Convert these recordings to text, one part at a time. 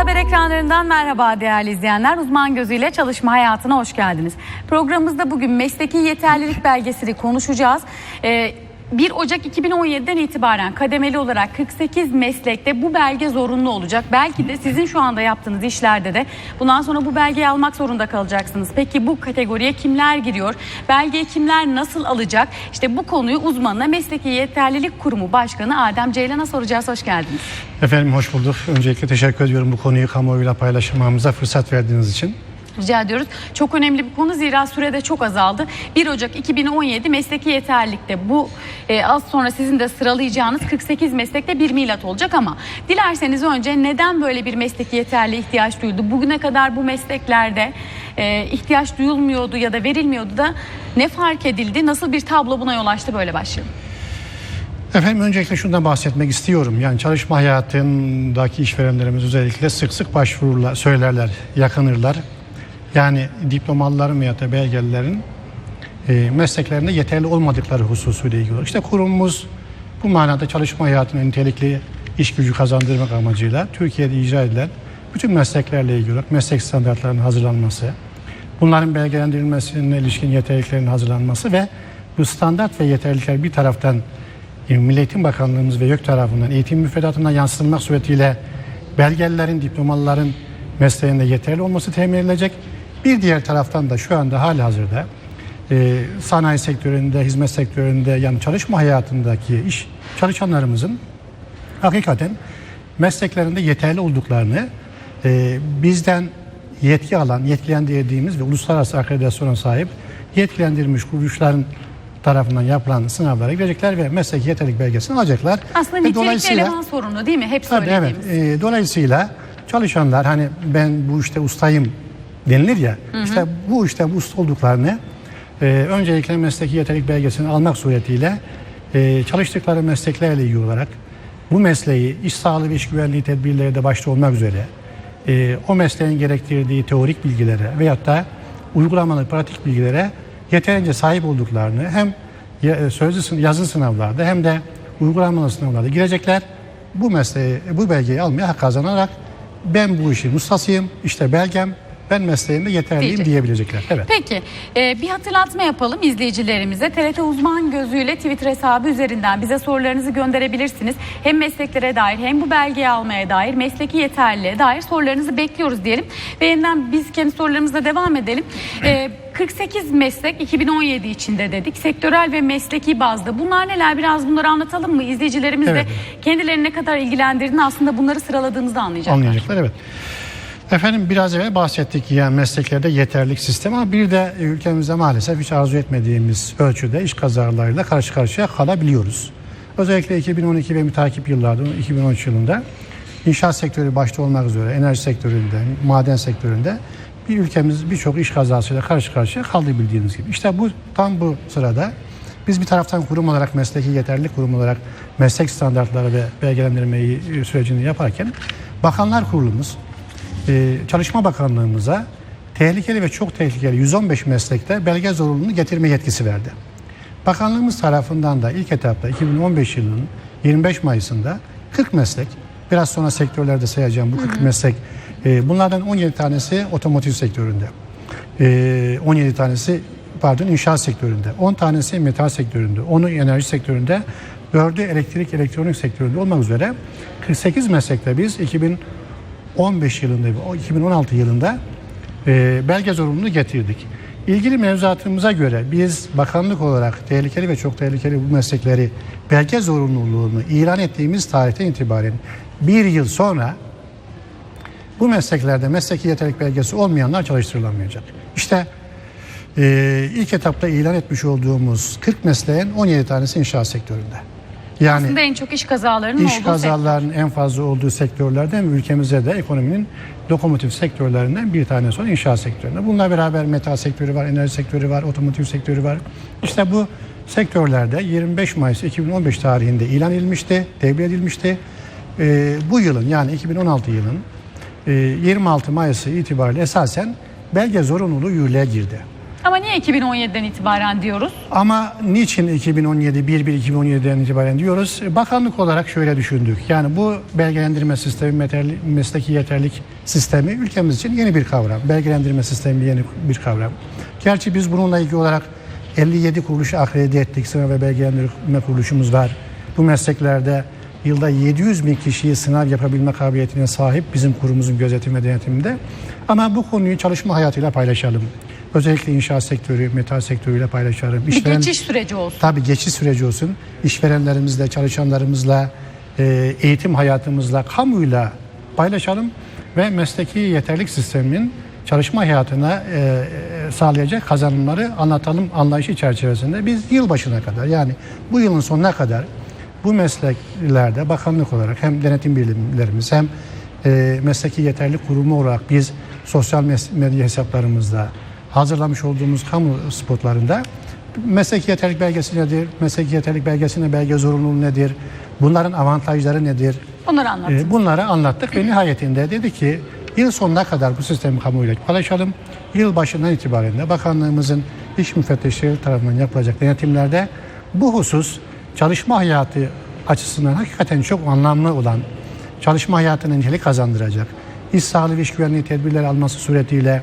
Haber ekranlarından merhaba değerli izleyenler. Uzman gözüyle çalışma hayatına hoş geldiniz. Programımızda bugün mesleki yeterlilik belgesini konuşacağız. Ee, 1 Ocak 2017'den itibaren kademeli olarak 48 meslekte bu belge zorunlu olacak. Belki de sizin şu anda yaptığınız işlerde de bundan sonra bu belgeyi almak zorunda kalacaksınız. Peki bu kategoriye kimler giriyor? Belgeyi kimler nasıl alacak? İşte bu konuyu uzmanına Mesleki Yeterlilik Kurumu Başkanı Adem Ceylan'a soracağız. Hoş geldiniz. Efendim hoş bulduk. Öncelikle teşekkür ediyorum bu konuyu kamuoyuyla paylaşmamıza fırsat verdiğiniz için. Rica ediyoruz. Çok önemli bir konu zira sürede çok azaldı. 1 Ocak 2017 mesleki yeterlilikte bu e, az sonra sizin de sıralayacağınız 48 meslekte bir milat olacak ama dilerseniz önce neden böyle bir mesleki yeterliğe ihtiyaç duyuldu? Bugüne kadar bu mesleklerde e, ihtiyaç duyulmuyordu ya da verilmiyordu da ne fark edildi? Nasıl bir tablo buna yol açtı? Böyle başlayalım. Efendim öncelikle şundan bahsetmek istiyorum. Yani çalışma hayatındaki işverenlerimiz özellikle sık sık başvururlar, söylerler, yakınırlar. Yani diplomalıların veya da belgelilerin e, mesleklerinde yeterli olmadıkları hususuyla ilgili. İşte kurumumuz bu manada çalışma hayatına nitelikli iş gücü kazandırmak amacıyla Türkiye'de icra edilen bütün mesleklerle ilgili meslek standartlarının hazırlanması, bunların belgelendirilmesine ilişkin yeterliliklerin hazırlanması ve bu standart ve yeterlilikler bir taraftan e, Milli Eğitim Bakanlığımız ve YÖK tarafından eğitim müfredatına yansıtılmak suretiyle belgelilerin, diplomalıların mesleğinde yeterli olması temin edilecek. Bir diğer taraftan da şu anda hali hazırda e, sanayi sektöründe, hizmet sektöründe yani çalışma hayatındaki iş çalışanlarımızın hakikaten mesleklerinde yeterli olduklarını e, bizden yetki alan, yetkilendirdiğimiz ve uluslararası akreditasyona sahip yetkilendirilmiş kuruluşların tarafından yapılan sınavlara girecekler ve meslek yeterlilik belgesini alacaklar. Aslında nitelikli eleman sorunu değil mi? Hep Tabii evet. söylediğimiz. E, dolayısıyla çalışanlar hani ben bu işte ustayım denilir ya. işte bu işte bu usta olduklarını e, öncelikle mesleki yeterlilik belgesini almak suretiyle e, çalıştıkları mesleklerle ilgili olarak bu mesleği iş sağlığı ve iş güvenliği tedbirleri de başta olmak üzere e, o mesleğin gerektirdiği teorik bilgilere veyahut da uygulamalı pratik bilgilere yeterince sahip olduklarını hem e, sözlü yazılı sınavlarda hem de uygulamalı sınavlarda girecekler. Bu mesleği, bu belgeyi almaya hak kazanarak ben bu işin ustasıyım, işte belgem, ben mesleğimde yeterliyim Diyecek. diyebilecekler. Evet. Peki e, bir hatırlatma yapalım izleyicilerimize. TRT uzman gözüyle Twitter hesabı üzerinden bize sorularınızı gönderebilirsiniz. Hem mesleklere dair hem bu belgeyi almaya dair mesleki yeterliliğe dair sorularınızı bekliyoruz diyelim. Ve yeniden biz kendi sorularımızla devam edelim. E, 48 meslek 2017 içinde dedik. Sektörel ve mesleki bazda. Bunlar neler biraz bunları anlatalım mı? İzleyicilerimiz Evet. de kendilerini ne kadar ilgilendirdiğini aslında bunları sıraladığınızda anlayacaklar. Anlayacaklar evet. Efendim biraz evvel bahsettik yani mesleklerde yeterlilik sistemi ama bir de ülkemizde maalesef hiç arzu etmediğimiz ölçüde iş kazalarıyla karşı karşıya kalabiliyoruz. Özellikle 2012 ve mütakip yıllarda 2013 yılında inşaat sektörü başta olmak üzere enerji sektöründe, maden sektöründe bir ülkemiz birçok iş kazasıyla karşı karşıya kaldı bildiğiniz gibi. İşte bu tam bu sırada biz bir taraftan kurum olarak mesleki yeterlilik kurumu olarak meslek standartları ve belgelendirmeyi sürecini yaparken Bakanlar Kurulumuz e, Çalışma Bakanlığımıza tehlikeli ve çok tehlikeli 115 meslekte belge zorunluluğunu getirme yetkisi verdi. Bakanlığımız tarafından da ilk etapta 2015 yılının 25 Mayıs'ında 40 meslek, biraz sonra sektörlerde sayacağım bu 40 meslek, e, bunlardan 17 tanesi otomotiv sektöründe, e, 17 tanesi pardon inşaat sektöründe, 10 tanesi metal sektöründe, 10'u enerji sektöründe, 4'ü elektrik elektronik sektöründe olmak üzere 48 meslekte biz 2015 yılında ve o 2016 yılında e, belge zorunluluğunu getirdik. İlgili mevzuatımıza göre biz bakanlık olarak tehlikeli ve çok tehlikeli bu meslekleri belge zorunluluğunu ilan ettiğimiz tarihten itibaren bir yıl sonra bu mesleklerde mesleki yeterlilik belgesi olmayanlar çalıştırılamayacak. İşte e, ilk etapta ilan etmiş olduğumuz 40 mesleğin 17 tanesi inşaat sektöründe. Yani Aslında en çok iş kazalarının iş olduğu sektör. kazalarının en fazla olduğu sektörlerden ve ülkemizde de ekonominin lokomotif sektörlerinden bir tanesi olan inşaat sektöründe. Bununla beraber metal sektörü var, enerji sektörü var, otomotiv sektörü var. İşte bu sektörlerde 25 Mayıs 2015 tarihinde ilan edilmişti, tebliğ edilmişti. Ee, bu yılın yani 2016 yılın e, 26 Mayıs itibariyle esasen belge zorunluluğu yürürlüğe girdi. Ama niye 2017'den itibaren diyoruz? Ama niçin 2017 1-1-2017'den itibaren diyoruz? Bakanlık olarak şöyle düşündük. Yani bu belgelendirme sistemi, mesleki yeterlik sistemi ülkemiz için yeni bir kavram. Belgelendirme sistemi yeni bir kavram. Gerçi biz bununla ilgili olarak 57 kuruluşu akredite ettik. Sınav ve belgelendirme kuruluşumuz var. Bu mesleklerde yılda 700 bin kişiyi sınav yapabilme kabiliyetine sahip bizim kurumumuzun gözetim ve denetiminde. Ama bu konuyu çalışma hayatıyla paylaşalım. Özellikle inşaat sektörü, metal sektörüyle paylaşalım. Bir İşveren- geçiş süreci olsun. Tabii geçiş süreci olsun. İşverenlerimizle, çalışanlarımızla, e, eğitim hayatımızla, kamuyla paylaşalım ve mesleki yeterlik sisteminin çalışma hayatına e, e, sağlayacak kazanımları anlatalım anlayışı çerçevesinde. Biz yılbaşına kadar yani bu yılın sonuna kadar bu mesleklerde bakanlık olarak hem denetim birimlerimiz hem e, mesleki yeterlik kurumu olarak biz sosyal medya hesaplarımızda hazırlamış olduğumuz kamu spotlarında mesleki yeterlik belgesi nedir? Mesleki yeterlik belgesine belge zorunluluğu nedir? Bunların avantajları nedir? Onları anlatın. Ee, Bunları anlattık ve nihayetinde dedi ki yıl sonuna kadar bu sistemi kamuoyuyla paylaşalım. Yıl başından itibaren de bakanlığımızın iş müfettişleri tarafından yapılacak denetimlerde bu husus çalışma hayatı açısından hakikaten çok anlamlı olan çalışma hayatına nitelik kazandıracak. İş sağlığı ve iş güvenliği tedbirleri alması suretiyle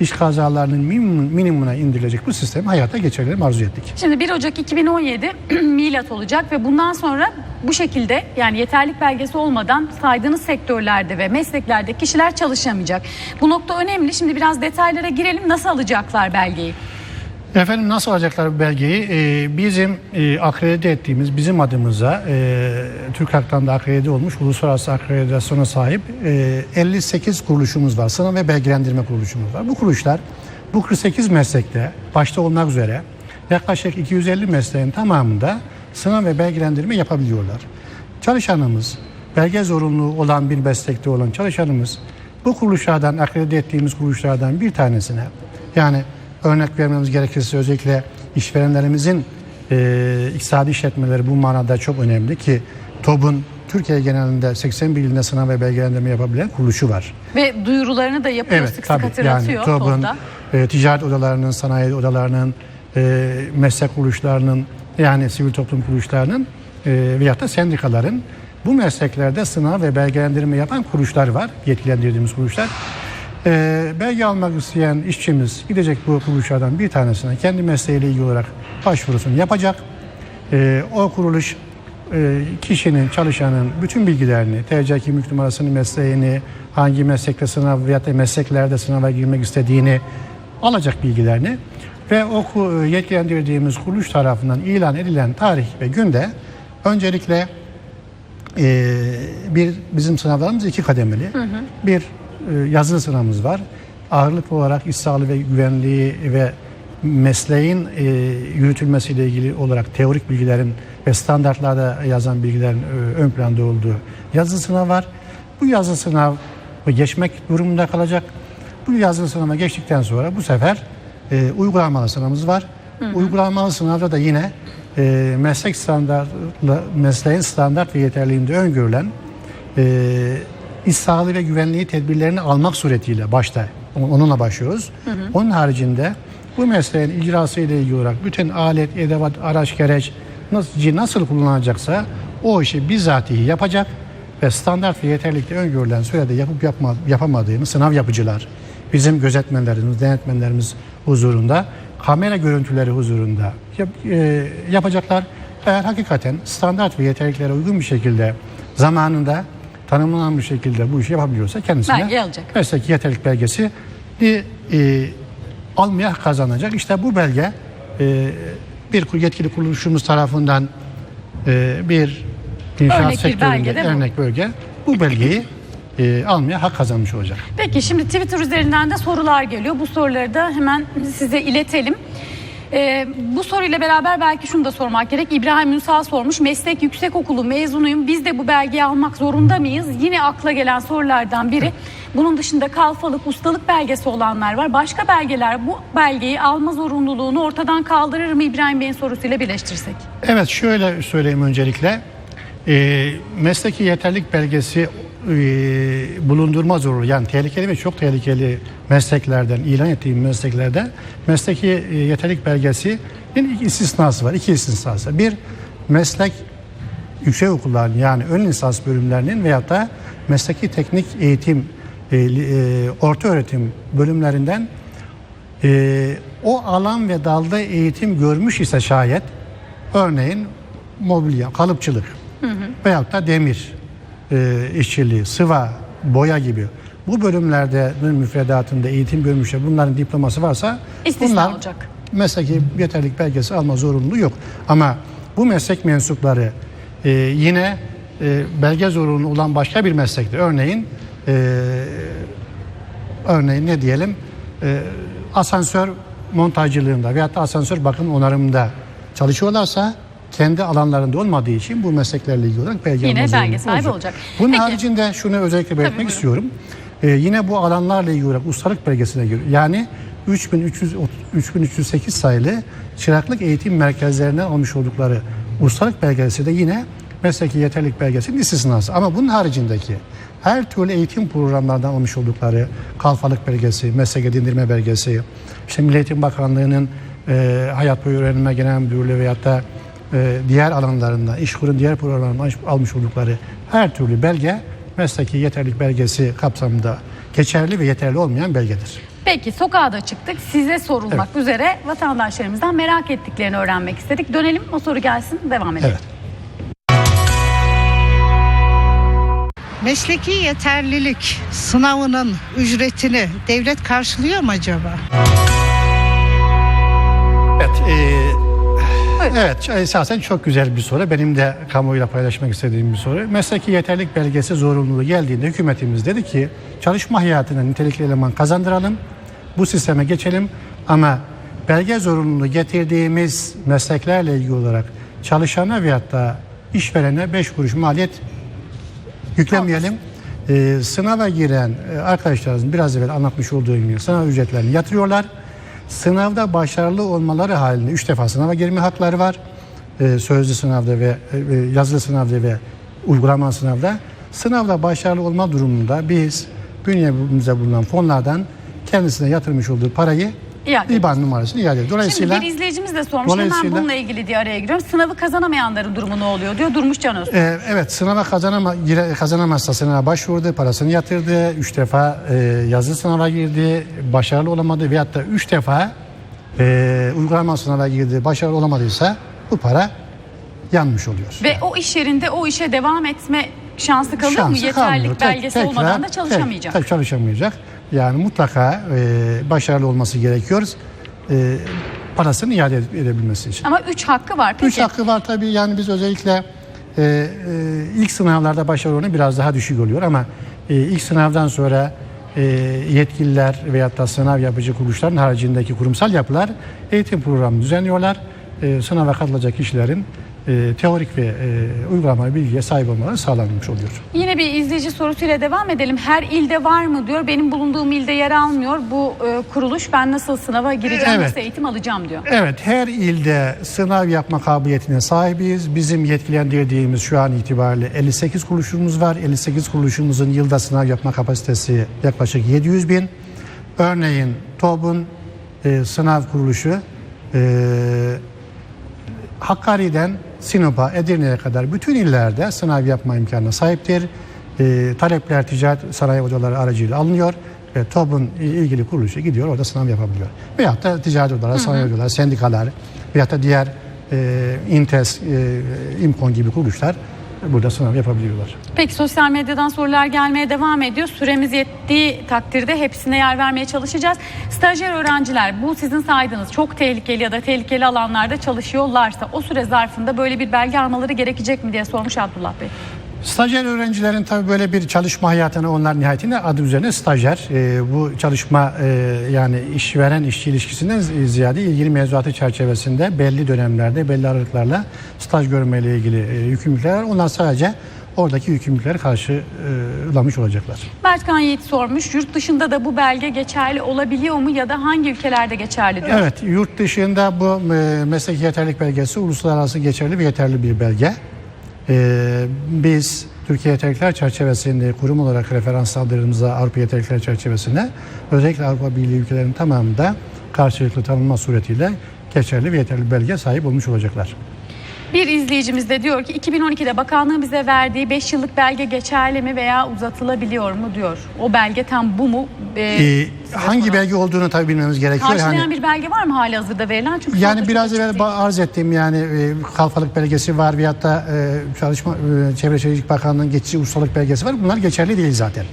iş kazalarının minimum, minimumuna indirilecek bu sistemi hayata geçirelim arzu ettik. Şimdi 1 Ocak 2017 milat olacak ve bundan sonra bu şekilde yani yeterlik belgesi olmadan saydığınız sektörlerde ve mesleklerde kişiler çalışamayacak. Bu nokta önemli. Şimdi biraz detaylara girelim. Nasıl alacaklar belgeyi? Efendim nasıl alacaklar bu belgeyi? Ee, bizim e, akredite ettiğimiz bizim adımıza e, Türk Halk'tan da akredite olmuş uluslararası akreditasyona sahip e, 58 kuruluşumuz var. Sınav ve belgelendirme kuruluşumuz var. Bu kuruluşlar bu 48 meslekte başta olmak üzere yaklaşık 250 mesleğin tamamında sınav ve belgelendirme yapabiliyorlar. Çalışanımız belge zorunluluğu olan bir meslekte olan çalışanımız bu kuruluşlardan akredite ettiğimiz kuruluşlardan bir tanesine yani örnek vermemiz gerekirse özellikle işverenlerimizin e, iktisadi işletmeleri bu manada çok önemli ki TOB'un Türkiye genelinde 81 ilinde sınav ve belgelendirme yapabilen kuruluşu var. Ve duyurularını da yapıyor sık sık hatırlatıyor TOB'un, e, ticaret odalarının, sanayi odalarının, e, meslek kuruluşlarının yani sivil toplum kuruluşlarının e, veyahut da sendikaların bu mesleklerde sınav ve belgelendirme yapan kuruluşlar var. Yetkilendirdiğimiz kuruluşlar. E, belge almak isteyen işçimiz gidecek bu kuruluşlardan bir tanesine kendi mesleğiyle ilgili olarak başvurusunu yapacak. E, o kuruluş e, kişinin, çalışanın bütün bilgilerini, TC kimlik numarasını, mesleğini, hangi meslekte sınav da mesleklerde sınava girmek istediğini alacak bilgilerini ve o ku- yetkilendirdiğimiz kuruluş tarafından ilan edilen tarih ve günde öncelikle e, bir bizim sınavlarımız iki kademeli. Bir e, yazılı sınavımız var. Ağırlıklı olarak iş sağlığı ve güvenliği ve mesleğin e, yürütülmesiyle ilgili olarak teorik bilgilerin ve standartlarda yazan bilgilerin e, ön planda olduğu yazılı sınav var. Bu yazılı sınav geçmek durumunda kalacak. Bu yazılı sınava geçtikten sonra bu sefer e, uygulamalı sınavımız var. Uygulamalı sınavda da yine e, meslek standartlı mesleğin standart ve yeterliğinde öngörülen e, iş sağlığı ve güvenliği tedbirlerini almak suretiyle başta onunla başlıyoruz. Onun haricinde bu mesleğin icrası ile ilgili olarak bütün alet, edevat, araç, gereç nasıl, nasıl kullanılacaksa o işi bizatihi yapacak ve standart ve yeterlikte öngörülen sürede yapıp yapma, yapamadığını sınav yapıcılar, bizim gözetmenlerimiz, denetmenlerimiz huzurunda, kamera görüntüleri huzurunda yap- e, yapacaklar. Eğer hakikaten standart ve yeterliklere uygun bir şekilde zamanında tanımlanan bir şekilde bu işi yapabiliyorsa kendisine Belge alacak. mesleki yeterlik belgesi e, almaya kazanacak. İşte bu belge e, bir yetkili kuruluşumuz tarafından e, bir inşaat Örnek bir sektöründe bu. örnek bölge bu belgeyi e, almaya hak kazanmış olacak. Peki şimdi Twitter üzerinden de sorular geliyor. Bu soruları da hemen size iletelim. Ee, bu soruyla beraber belki şunu da sormak gerek. İbrahim Ünsal sormuş. Meslek yüksekokulu mezunuyum. Biz de bu belgeyi almak zorunda mıyız? Yine akla gelen sorulardan biri. Bunun dışında kalfalık, ustalık belgesi olanlar var. Başka belgeler bu belgeyi alma zorunluluğunu ortadan kaldırır mı İbrahim Bey'in sorusuyla birleştirsek? Evet şöyle söyleyeyim öncelikle. E, mesleki yeterlik belgesi e, bulundurma zorunlu. Yani tehlikeli ve çok tehlikeli mesleklerden, ilan ettiğim mesleklerden mesleki e, yeterlik belgesinin iki istisnası var. İki istisnası. Bir, meslek yüksek okulların yani ön lisans bölümlerinin veyahut da mesleki teknik eğitim, e, e, orta öğretim bölümlerinden e, o alan ve dalda eğitim görmüş ise şayet örneğin mobilya, kalıpçılık veyahut da demir e, işçiliği, sıva, boya gibi bu bölümlerde müfredatında eğitim görmüşse bunların diploması varsa İstisna bunlar olacak. mesleki yeterlik belgesi alma zorunluluğu yok. Ama bu meslek mensupları e, yine e, belge zorunlu olan başka bir meslekte örneğin e, örneğin ne diyelim e, asansör montajcılığında veyahut da asansör bakım onarımında çalışıyorlarsa kendi alanlarında olmadığı için bu mesleklerle ilgili olarak belge Yine belge sahibi olacak. Bunun Peki. haricinde şunu özellikle belirtmek istiyorum. Ee, yine bu alanlarla ilgili olarak ustalık belgesine göre yani 3300 3308 sayılı çıraklık eğitim merkezlerinden almış oldukları ustalık belgesi de yine mesleki yeterlilik belgesinin istisnası. Ama bunun haricindeki her türlü eğitim programlardan almış oldukları kalfalık belgesi, meslek edindirme belgesi, işte Milli Eğitim Bakanlığı'nın e, Hayat Boyu Öğrenme Genel Müdürlüğü veyahut da diğer alanlarında, işkurun diğer programlarında almış- oldukları her türlü belge mesleki yeterlilik belgesi kapsamında geçerli ve yeterli olmayan belgedir. Peki sokağa da çıktık. Size sorulmak üzere vatandaşlarımızdan merak ettiklerini öğrenmek istedik. Dönelim o soru gelsin devam edelim. Evet. Mesleki yeterlilik sınavının ücretini devlet karşılıyor mu acaba? Evet, e, Buyurun. evet esasen çok güzel bir soru. Benim de kamuoyuyla paylaşmak istediğim bir soru. Mesleki yeterlilik belgesi zorunluluğu geldiğinde hükümetimiz dedi ki çalışma hayatına nitelikli eleman kazandıralım. Bu sisteme geçelim ama belge zorunluluğu getirdiğimiz mesleklerle ilgili olarak çalışana veyahut da işverene 5 kuruş maliyet yüklemeyelim. Ee, sınava giren e, arkadaşlarımızın biraz evvel anlatmış olduğum gibi sınav ücretlerini yatırıyorlar. Sınavda başarılı olmaları halinde 3 defa sınava girme hakları var. Ee, sözlü sınavda ve e, e, yazılı sınavda ve uygulama sınavda. Sınavda başarılı olma durumunda biz bünyemizde bulunan fonlardan kendisine yatırmış olduğu parayı İade IBAN numarasını iade ediyor. Dolayısıyla Şimdi bir izleyicimiz de sormuş hemen bununla ilgili diye araya giriyorum. Sınavı kazanamayanların durumu ne oluyor diyor Durmuş Can Öz. Ee, evet sınava kazanama, gire- kazanamazsa sınava başvurdu, parasını yatırdı, üç defa e, yazılı sınava girdi, başarılı olamadı veyahut da üç defa e, uygulama sınava girdi, başarılı olamadıysa bu para yanmış oluyor. Ve o iş yerinde o işe devam etme şansı kalıyor mu? Şansı Yeterlik kalmıyor. Tek- belgesi tekrar- olmadan da tek- çalışamayacak. tek çalışamayacak. Yani mutlaka e, başarılı olması gerekiyor. E, parasını iade edebilmesi için. Ama 3 hakkı var. Peki Üç hakkı var tabii yani biz özellikle e, e, ilk sınavlarda başarı oranı biraz daha düşük oluyor ama e, ilk sınavdan sonra e, yetkililer veyahut da sınav yapıcı kuruluşların haricindeki kurumsal yapılar eğitim programı düzenliyorlar. E, sınava katılacak kişilerin e, teorik ve e, uygulamalı bilgiye sahip olmaları sağlanmış oluyor. Yine bir izleyici sorusuyla devam edelim. Her ilde var mı diyor. Benim bulunduğum ilde yer almıyor. Bu e, kuruluş ben nasıl sınava gireceğim, Evet. nasıl eğitim alacağım diyor. Evet her ilde sınav yapma kabiliyetine sahibiz. Bizim yetkilendirdiğimiz şu an itibariyle 58 kuruluşumuz var. 58 kuruluşumuzun yılda sınav yapma kapasitesi yaklaşık 700 bin. Örneğin TOB'un e, sınav kuruluşu e, Hakkari'den Sinop'a, Edirne'ye kadar bütün illerde sınav yapma imkanına sahiptir. E, talepler ticaret sanayi odaları aracıyla alınıyor ve TOB'un ilgili kuruluşu gidiyor orada sınav yapabiliyor. Veyahut da ticaret odaları, sanayi odaları, sendikalar veyahut da diğer e, İNTES, e, İMKON gibi kuruluşlar burada sınav yapabiliyorlar. Peki sosyal medyadan sorular gelmeye devam ediyor. Süremiz yettiği takdirde hepsine yer vermeye çalışacağız. Stajyer öğrenciler bu sizin saydığınız çok tehlikeli ya da tehlikeli alanlarda çalışıyorlarsa o süre zarfında böyle bir belge almaları gerekecek mi diye sormuş Abdullah Bey. Stajyer öğrencilerin tabii böyle bir çalışma hayatına onlar nihayetinde adı üzerine stajyer. Ee, bu çalışma e, yani işveren işçi ilişkisinden ziyade ilgili mevzuatı çerçevesinde belli dönemlerde belli aralıklarla staj görmeyle ilgili e, yükümlülükler var. Onlar sadece oradaki yükümlülükleri karşılamış olacaklar. Mertkan Yiğit sormuş. Yurt dışında da bu belge geçerli olabiliyor mu ya da hangi ülkelerde geçerli diyor. Evet, yurt dışında bu e, meslek yeterlilik belgesi uluslararası geçerli ve yeterli bir belge. E, biz Türkiye Yeterlilikler Çerçevesi'nde kurum olarak referans aldığımızda Avrupa Yeterlilikler Çerçevesi'ne özellikle Avrupa Birliği ülkelerinin tamamında karşılıklı tanınma suretiyle geçerli ve yeterli belge sahip olmuş olacaklar. Bir izleyicimiz de diyor ki 2012'de bakanlığın bize verdiği 5 yıllık belge geçerli mi veya uzatılabiliyor mu diyor. O belge tam bu mu? Ee, Ee, hangi belge olduğunu tabii bilmemiz gerekiyor. Karşılayan Yani- bir belge var mı hali hazırda verilen? Çünkü Yani biraz evvel değil. arz ettiğim yani e, kalfalık belgesi var veyahut da e, çalışma e, Çevre Şehircilik Bakanlığı'nın geçici ustalık belgesi var. Bunlar geçerli değil zaten.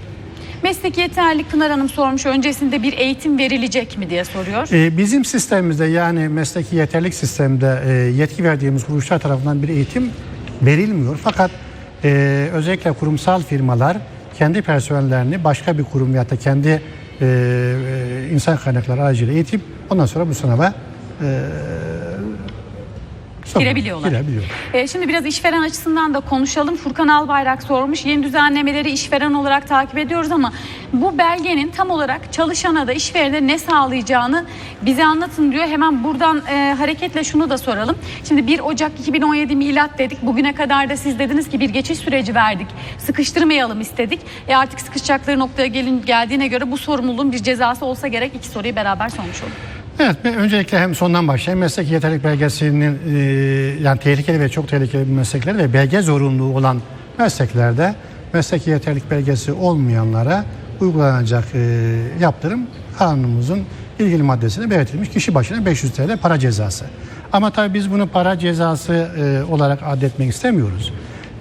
Mesleki yeterlilik Pınar Hanım sormuş öncesinde bir eğitim verilecek mi diye soruyor. E, bizim sistemimizde yani mesleki yeterlik sisteminde e, yetki verdiğimiz kuruluşlar tarafından bir eğitim verilmiyor. Fakat e, özellikle kurumsal firmalar kendi personellerini başka bir kurum veyahut da kendi e, e, insan kaynakları aracıyla eğitip ondan sonra bu sınava e, sonra Girebiliyorlar. girebiliyorlar. Ee, şimdi biraz işveren açısından da konuşalım. Furkan Albayrak sormuş. Yeni düzenlemeleri işveren olarak takip ediyoruz ama bu belgenin tam olarak çalışana da işverene ne sağlayacağını bize anlatın diyor. Hemen buradan e, hareketle şunu da soralım. Şimdi 1 Ocak 2017 milat dedik. Bugüne kadar da siz dediniz ki bir geçiş süreci verdik. Sıkıştırmayalım istedik. E artık sıkışacakları noktaya gelin, geldiğine göre bu sorumluluğun bir cezası olsa gerek. İki soruyu beraber sormuş olalım. Evet, öncelikle hem sondan başlayayım. Meslek yeterlilik belgesinin e, yani tehlikeli ve çok tehlikeli meslekler ve belge zorunluluğu olan mesleklerde meslek yeterlilik belgesi olmayanlara uygulanacak e, yaptırım kanunumuzun ilgili maddesine belirtilmiş kişi başına 500 TL para cezası. Ama tabii biz bunu para cezası e, olarak adetmek istemiyoruz.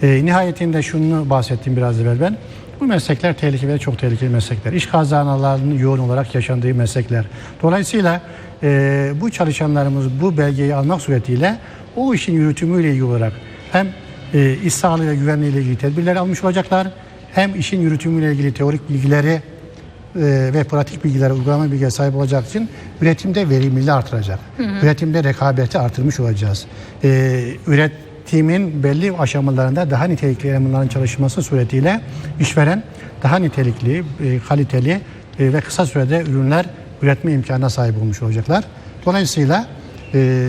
E, nihayetinde şunu bahsettim biraz evvel ben. Bu meslekler tehlikeli ve çok tehlikeli meslekler. İş kazalarının yoğun olarak yaşandığı meslekler. Dolayısıyla e, bu çalışanlarımız bu belgeyi almak suretiyle o işin yürütümüyle ilgili olarak hem e, iş sağlığı ve güvenliği ile ilgili tedbirler almış olacaklar hem işin yürütümüyle ilgili teorik bilgileri e, ve pratik bilgilere, uygulama bilgiye sahip olacak için üretimde verimliliği artıracak. Üretimde rekabeti artırmış olacağız. E, üretimin belli aşamalarında daha nitelikli elemanların çalışması suretiyle işveren daha nitelikli, e, kaliteli e, ve kısa sürede ürünler üretme imkanına sahip olmuş olacaklar. Dolayısıyla e,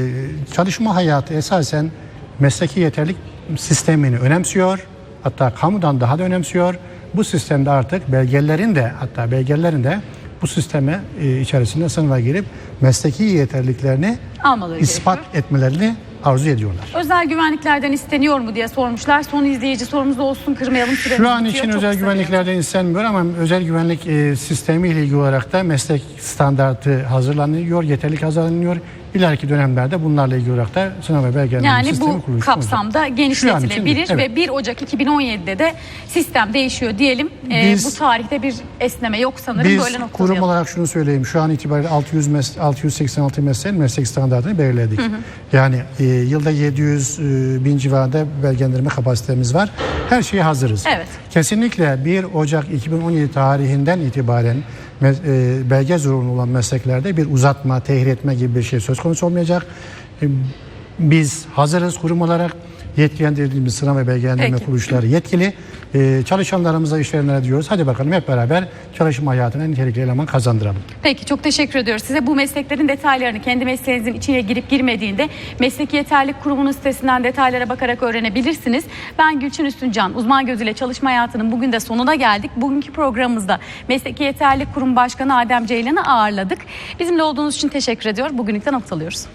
çalışma hayatı esasen mesleki yeterlik sistemini önemsiyor. Hatta kamudan daha da önemsiyor. Bu sistemde artık belgelerin de hatta belgelerin de bu sisteme içerisinde sınıfa girip mesleki yeterliliklerini Almaları ispat gerekiyor. etmelerini arzu ediyorlar. Özel güvenliklerden isteniyor mu diye sormuşlar. Son izleyici sorumuz olsun kırmayalım Şu an için Çok özel güvenliklerden istenmiyor ama özel güvenlik e, sistemi ile ilgili olarak da meslek standartı hazırlanıyor, yeterlik hazırlanıyor. İleriki dönemlerde bunlarla ilgili olarak da sınav ve belgelenme Yani sistemi bu kurulmuş kapsamda olacak. genişletilebilir için, ve 1 Ocak 2017'de de sistem değişiyor diyelim. Ee, Biz- bu tarihte bir esneme yok sanırım. Biz Böyle kurum noktalayalım. olarak şunu söyleyeyim. Şu an itibariyle 600 mes 686 mesleğin meslek standartını belirledik. Yani e, yılda 700 e, bin civarında belgelendirme kapasitemiz var. Her şeye hazırız. Evet. Kesinlikle 1 Ocak 2017 tarihinden itibaren e, belge zorunlu olan mesleklerde bir uzatma, tehir etme gibi bir şey söz konusu olmayacak. E, Biz hazırız kurum olarak yetkilendirdiğimiz sınav ve belgelendirme Peki. kuruluşları yetkili. Ee, çalışanlarımıza, işverenlere diyoruz. Hadi bakalım hep beraber çalışma hayatına nitelikli eleman kazandıralım. Peki çok teşekkür ediyoruz. Size bu mesleklerin detaylarını kendi mesleğinizin içine girip girmediğinde Mesleki Yeterlik Kurumu'nun sitesinden detaylara bakarak öğrenebilirsiniz. Ben Gülçin Üstüncan, uzman gözüyle çalışma hayatının bugün de sonuna geldik. Bugünkü programımızda Mesleki Yeterlik Kurumu Başkanı Adem Ceylan'ı ağırladık. Bizimle olduğunuz için teşekkür ediyor. Bugünlükten noktalıyoruz.